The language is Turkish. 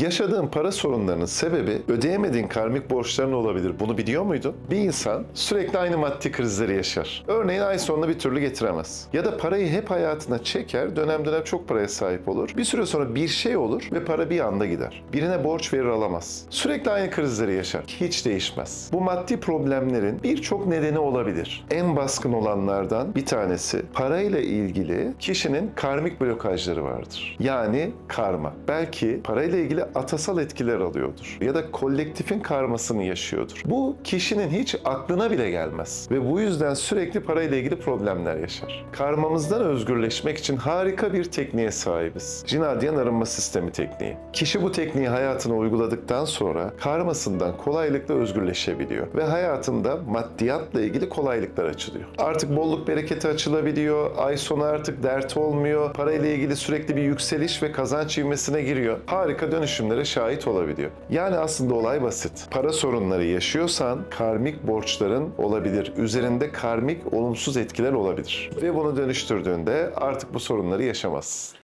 Yaşadığın para sorunlarının sebebi ödeyemediğin karmik borçların olabilir. Bunu biliyor muydun? Bir insan sürekli aynı maddi krizleri yaşar. Örneğin ay sonunu bir türlü getiremez. Ya da parayı hep hayatına çeker, dönem dönem çok paraya sahip olur. Bir süre sonra bir şey olur ve para bir anda gider. Birine borç verir alamaz. Sürekli aynı krizleri yaşar. Hiç değişmez. Bu maddi problemlerin birçok nedeni olabilir. En baskın olanlardan bir tanesi parayla ilgili kişinin karmik blokajları vardır. Yani karma. Belki parayla ilgili atasal etkiler alıyordur. Ya da kolektifin karmasını yaşıyordur. Bu kişinin hiç aklına bile gelmez. Ve bu yüzden sürekli parayla ilgili problemler yaşar. Karmamızdan özgürleşmek için harika bir tekniğe sahibiz. Jinadyan arınma sistemi tekniği. Kişi bu tekniği hayatına uyguladıktan sonra karmasından kolaylıkla özgürleşebiliyor. Ve hayatında maddiyatla ilgili kolaylıklar açılıyor. Artık bolluk bereketi açılabiliyor. Ay sonu artık dert olmuyor. Parayla ilgili sürekli bir yükseliş ve kazanç ivmesine giriyor. Harika dönüşümlere şahit olabiliyor. Yani aslında olay basit. Para sorunları yaşıyorsan karmik borçların olabilir. Üzerinde karmik olumsuz etkiler olabilir. Ve bunu dönüştürdüğünde artık bu sorunları yaşamazsın.